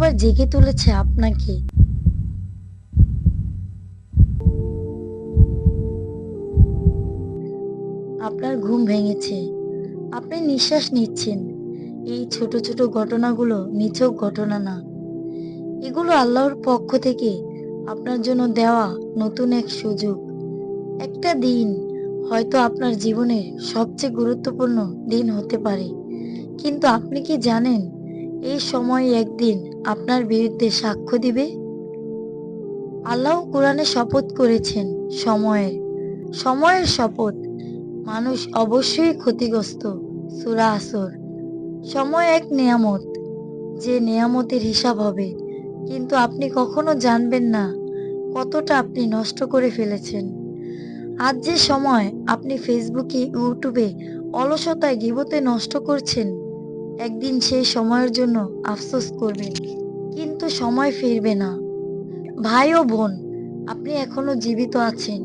আবার জেগে তুলেছে আপনাকে। আপনার ঘুম ভেঙেছে। আপনি নিঃশ্বাস নিচ্ছেন। এই ছোট ছোট ঘটনাগুলো নিছক ঘটনা না। এগুলো আল্লাহর পক্ষ থেকে আপনার জন্য দেওয়া নতুন এক সুযোগ। একটা দিন হয়তো আপনার জীবনের সবচেয়ে গুরুত্বপূর্ণ দিন হতে পারে। কিন্তু আপনি কি জানেন? এই সময় একদিন আপনার বিরুদ্ধে সাক্ষ্য দিবে? আল্লাহ কোরআনে শপথ করেছেন, সময়ের সময়ের শপথ। মানুষ অবশ্যই ক্ষতিগ্রস্ত, সুরা আসর। সময় এক নিয়ামত, যে নিয়ামতের হিসাব হবে। কিন্তু আপনি কখনো জানবেন না কতটা আপনি নষ্ট করে ফেলেছেন। আজ যে সময় আপনি ফেসবুকে, ইউটিউবে অলসতায় গিবতে নষ্ট করছেন একদিন সেই সময়ের জন্য আফসোস করবেন কিন্তু সময় ফিরবে না। ভাই ও বোন, আপনি এখনও জীবিত আছেন।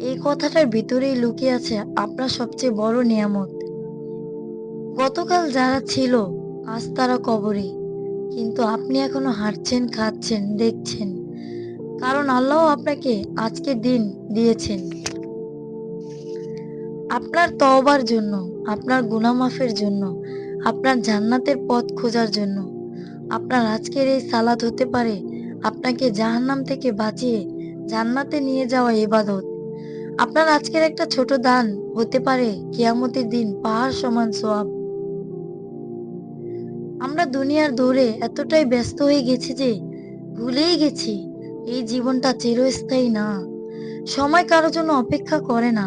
এই কথাটার ভিতরেই লুকিয়ে আছে আপনার সবচেয়ে বড় নিয়ামত। গতকাল যারা ছিল, আজ তারা কবরে, কিন্তু আপনি এখনও হাঁটছেন, খাচ্ছেন, দেখছেন। কারণ আল্লাহ আপনাকে আজকে দিন দিয়েছেন। আপনার তওবার জন্য, আপনার গুনামাফের জন্য আপনার জান্নাতের পথ খোঁজার জন্য। আপনার আজকের এই সালাদ হতে পারে আপনাকে জাহান্নাম থেকে বাঁচিয়ে জান্নাতে নিয়ে যাওয়া এবাদত আপনার আজকের একটা ছোট দান হতে পারে কিয়ামতের দিন পাহাড় সমান সোয়াব। আমরা দুনিয়ার দৌড়ে এতটাই ব্যস্ত হয়ে গেছি যে ভুলেই গেছি, এই জীবনটা চিরস্থায়ী না। সময় কারও জন্য অপেক্ষা করে না।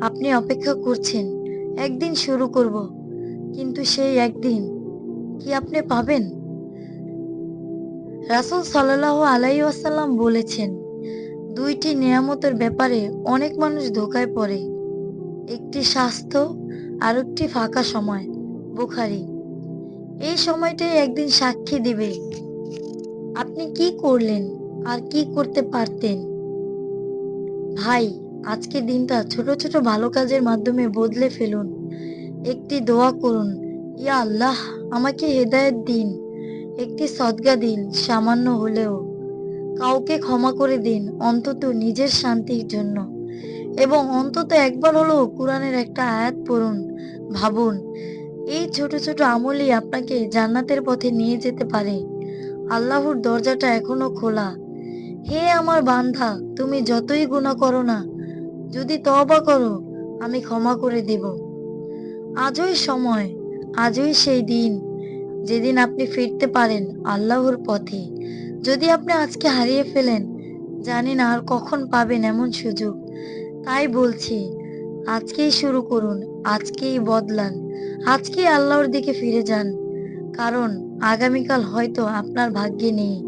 আপনি অপেক্ষা করছেন, একদিন শুরু করব। কিন্তু সেই একদিন কি আপনি পাবেন? রাসূল সাল্লাল্লাহু আলাইহি ওয়াসাল্লাম বলেছেন, দুইটি নিয়ামতের ব্যাপারে অনেক মানুষ ধোকায় পড়ে। একটি স্বাস্থ্য আর একটি ফাঁকা সময়, বুখারি। এই সময়টাই একদিন সাক্ষী দিবে। আপনি কি করলেন আর কি করতে পারতেন? ভাই আজকের দিনটা ছোট ছোট ভালো কাজের মাধ্যমে বদলে ফেলুন। একটি দোয়া করুন। ইয়া আল্লাহ, আমাকে হেদায়েত দিন। একটি সদগা দিন, সামান্য হলেও। কাউকে ক্ষমা করে দিন, অন্তত নিজের শান্তির জন্য। এবং অন্তত একবার হলেও কোরআনের একটা আয়াত পড়ুন, ভাবুন, এই ছোট ছোট আমলই আপনাকে জান্নাতের পথে নিয়ে যেতে পারে। আল্লাহর দরজাটা এখনও খোলা। হে আমার বান্ধা তুমি যতই গুণা করো না, যদি তবা করো, আমি ক্ষমা করে দেব। আজই সময়, আজই সেই দিন, যেদিন আপনি ফিরতে পারেন আল্লাহর পথে। যদি আপনি আজকে হারিয়ে ফেলেন জানি না আর কখন পাবেন এমন সুযোগ। তাই বলছি, আজকেই শুরু করুন, আজকেই বদলান, আজকেই আল্লাহর দিকে ফিরে যান। কারণ আগামীকাল হয়তো আপনার ভাগ্যে নেই।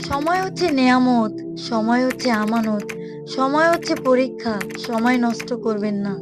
সময় হচ্ছে নেয়ামত, সময় হচ্ছে আমানত, সময় হচ্ছে পরীক্ষা, সময় নষ্ট করবেন না।